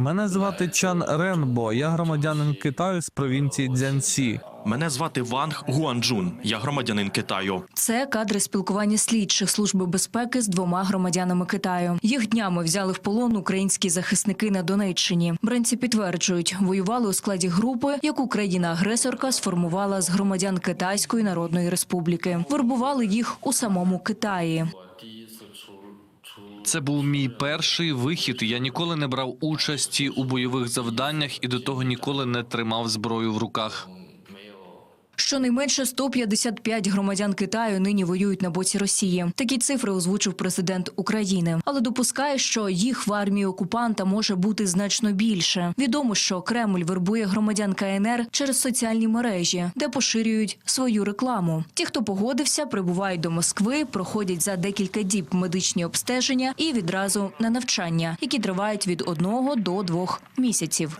Мене звати Чан Ренбо. Я громадянин Китаю з провінції Цзянсі. Мене звати Ванг Гуанджун. Я громадянин Китаю. Це кадри спілкування слідчих служби безпеки з двома громадянами Китаю. Їх днями взяли в полон українські захисники на Донеччині. Бранці підтверджують, воювали у складі групи, яку країна-агресорка сформувала з громадян Китайської Народної Республіки. Вербували їх у самому Китаї. Це був мій перший вихід. Я ніколи не брав участі у бойових завданнях і до того ніколи не тримав зброю в руках. Щонайменше 155 громадян Китаю нині воюють на боці Росії. Такі цифри озвучив президент України, але допускає, що їх в армії окупанта може бути значно більше. Відомо, що Кремль вербує громадян КНР через соціальні мережі, де поширюють свою рекламу. Ті, хто погодився, прибувають до Москви, проходять за декілька діб медичні обстеження і відразу на навчання, які тривають від одного до двох місяців.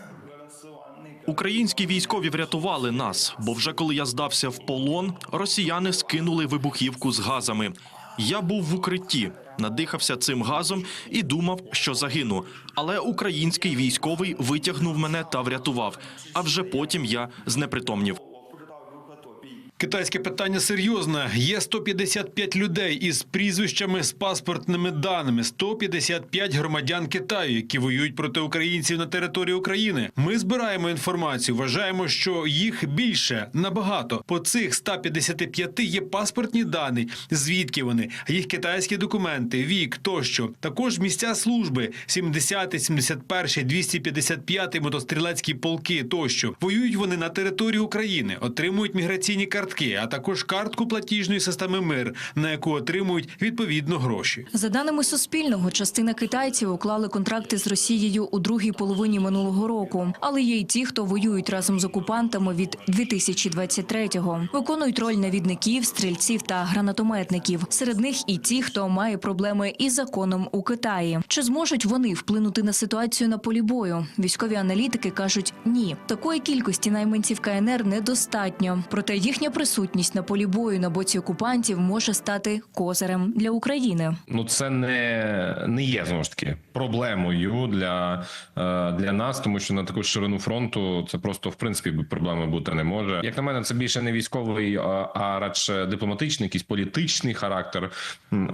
Українські військові врятували нас, бо вже коли я здався в полон, росіяни скинули вибухівку з газами. Я був в укритті, надихався цим газом і думав, що загину. Але український військовий витягнув мене та врятував. А вже потім я знепритомнів. Китайське питання серйозне. Є 155 людей із прізвищами з паспортними даними. 155 громадян Китаю, які воюють проти українців на території України. Ми збираємо інформацію. Вважаємо, що їх більше набагато. По цих 155 є паспортні дані, звідки вони, їх китайські документи, вік тощо. Також місця служби 70, 71, 255 мотострілецькі полки тощо. Воюють вони на території України, отримують міграційні картки, а також картку платіжної системи МИР, на яку отримують відповідно гроші. За даними Суспільного, частина китайців уклали контракти з Росією у другій половині минулого року. Але є й ті, хто воюють разом з окупантами від 2023-го. Виконують роль навідників, стрільців та гранатометників. Серед них і ті, хто має проблеми із законом у Китаї. Чи зможуть вони вплинути на ситуацію на полі бою? Військові аналітики кажуть ні. Такої кількості найманців КНР недостатньо. Проте їхня присутність на полі бою на боці окупантів може стати козирем для України. Ну, це не, не є знову ж таки проблемою для, е, для нас, тому що на таку ширину фронту це просто в принципі проблеми бути не може. Як на мене, це більше не військовий, а, радше дипломатичний, якийсь політичний характер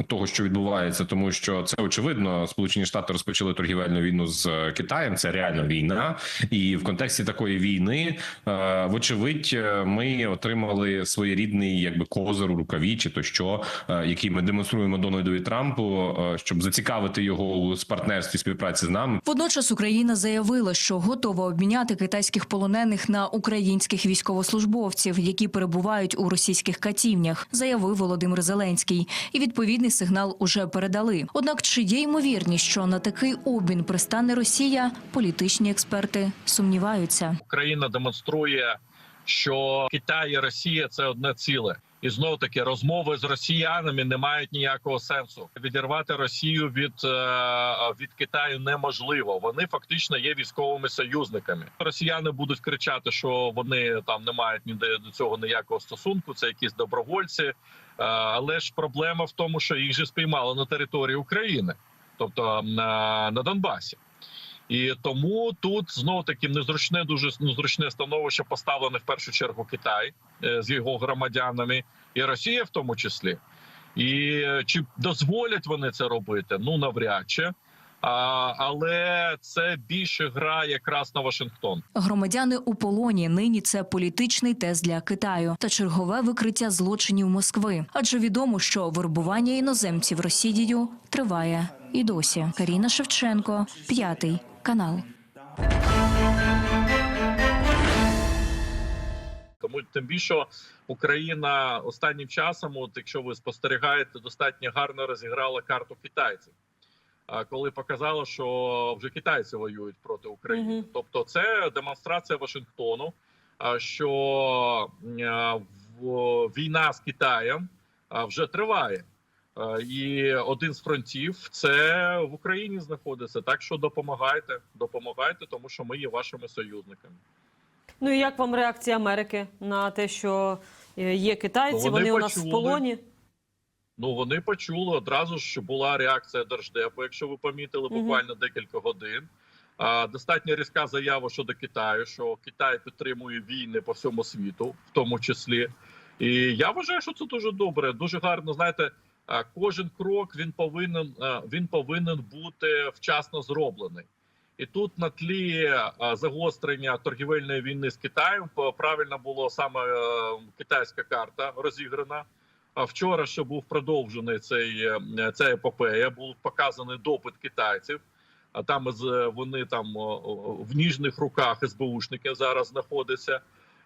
того, що відбувається, тому що це очевидно. Сполучені Штати розпочали торгівельну війну з е, Китаєм. Це реально війна, і в контексті такої війни, е, вочевидь, ми отримали своєрідний якби козир у рукаві, чи то що, е, який ми демонструємо Дональдові Трампу, е, щоб зацікавити його у партнерстві співпраці з нами. Водночас Україна заявила, що готова обміняти китайських полонених на українських військовослужбовців, які перебувають у російських катівнях, заявив Володимир Зеленський. І відповідний сигнал уже передали. Однак, чи є ймовірність, що на такий обмін пристане Росія, політичні експерти сумніваються. Україна демонструє, що Китай і Росія це одне ціле. І знов таки розмови з росіянами не мають ніякого сенсу. Відірвати Росію від, е, від Китаю неможливо. Вони фактично є військовими союзниками. Росіяни будуть кричати, що вони там не мають ніде до цього ніякого стосунку. Це якісь добровольці. Е, але ж проблема в тому, що їх же спіймали на території України, тобто на, на Донбасі. І тому тут знов таки незручне, дуже незручне становище поставлене в першу чергу Китай е, з його громадянами, і Росія в тому числі. І е, чи дозволять вони це робити? Ну навряд чи. А, але це більше гра якраз на Вашингтон. Громадяни у полоні нині це політичний тест для Китаю та чергове викриття злочинів Москви. Адже відомо, що вербування іноземців Росією триває і досі. Каріна Шевченко, п'ятий канал. Тому тим більше Україна останнім часом, от якщо ви спостерігаєте, достатньо гарно розіграла карту китайців. Коли показала, що вже китайці воюють проти України, тобто це демонстрація Вашингтону, що в- війна з Китаєм а, вже триває. А, І один з фронтів це в Україні знаходиться. Так що допомагайте, допомагайте, тому що ми є вашими союзниками. Ну і як вам реакція Америки на те, що е, є китайці, Ну, вони вони у нас в полоні? Ну вони почули одразу ж, була реакція держдепу. Якщо ви помітили, буквально декілька годин. А, достатньо різка заява щодо Китаю, що Китай підтримує війни по всьому світу, в тому числі. І я вважаю, що це дуже добре, дуже гарно. Знаєте, кожен крок він повинен він повинен бути вчасно зроблений. І тут на тлі загострення торгівельної війни з Китаєм правильно було саме е, китайська карта розіграна. А вчора ще був продовжений цей е, ця епопея, був показаний допит китайців. А там з вони там в ніжних руках СБУшники зараз знаходяться,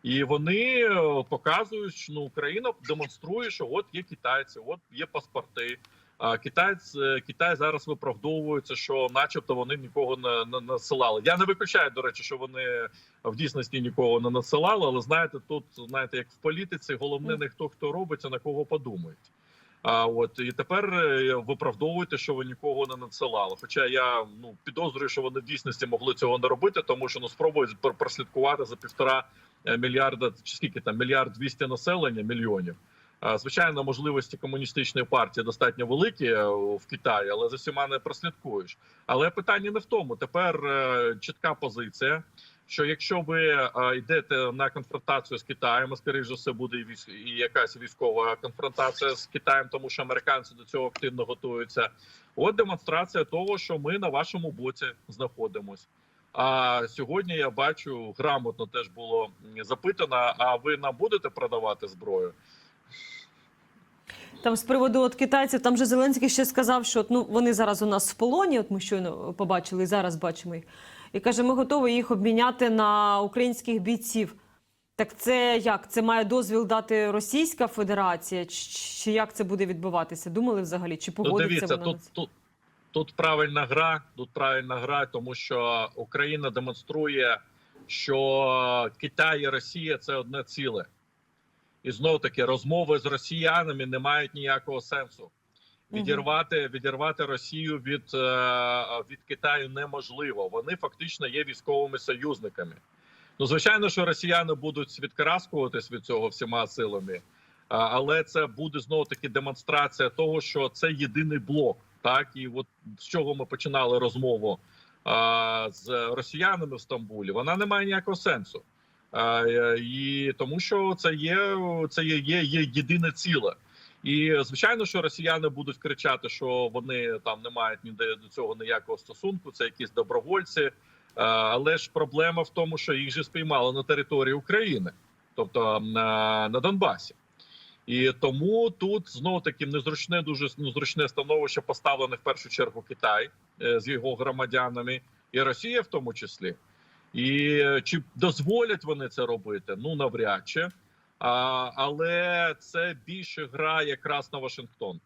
і вони е, показують, що ну, Україна демонструє, що от є китайці, от є паспорти. А китайць е, Китай зараз виправдовується, що, начебто, вони нікого не, насилали. Я не виключаю, до речі, що вони в дійсності нікого не насилали, але знаєте, тут знаєте, як в політиці, головне не хто хто робить, а на кого подумають. А от і тепер е, виправдовуєте, що ви нікого не надсилали. Хоча я ну підозрюю, що вони в дійсності могли цього не робити, тому що ну спробують пр- прослідкувати за півтора мільярда чи скільки там мільярд двісті населення мільйонів. Звичайно, можливості комуністичної партії достатньо великі е, в Китаї, але за всіма не прослідкуєш. Але питання не в тому. Тепер е, чітка позиція. Що якщо ви е, йдете на конфронтацію з Китаєм, а, скоріш за все буде і якась військова конфронтація з Китаєм, тому що американці до цього активно готуються. От демонстрація того, що ми на вашому боці знаходимось. А сьогодні я бачу грамотно теж було запитано: а ви нам будете продавати зброю? Там з приводу от китайців, там же Зеленський ще сказав, що от, ну вони зараз у нас в полоні. От ми щойно побачили і зараз бачимо їх. І каже, ми готові їх обміняти на українських бійців. Так це як? Це має дозвіл дати Російська Федерація? Чи, чи як це буде відбуватися? Думали взагалі? Чи Ну, погодиться дивіться, вона тут, тут, тут правильна гра. Тут правильна гра, тому що Україна демонструє, що Китай і Росія це одне ціле. І знов таки розмови з росіянами не мають ніякого сенсу. Відірвати, відірвати Росію від, е, від Китаю неможливо. Вони фактично є військовими союзниками. Ну, звичайно, що росіяни будуть відкараскуватись від цього всіма силами, але це буде знову таки демонстрація того, що це єдиний блок. Так, і от з чого ми починали розмову а, з росіянами в Стамбулі, вона не має ніякого сенсу. А, і тому, що це є, це є, є, є єдине ціле. І звичайно, що росіяни будуть кричати, що вони там не мають ніде до цього ніякого стосунку. Це якісь добровольці. Але ж проблема в тому, що їх же спіймали на території України, тобто на, на Донбасі. І тому тут знову таки незручне, дуже незручне становище поставлене в першу чергу Китай е, з його громадянами, і Росія в тому числі. І е, чи дозволять вони це робити? Ну навряд чи. А, але це більше гра якраз на Вашингтон.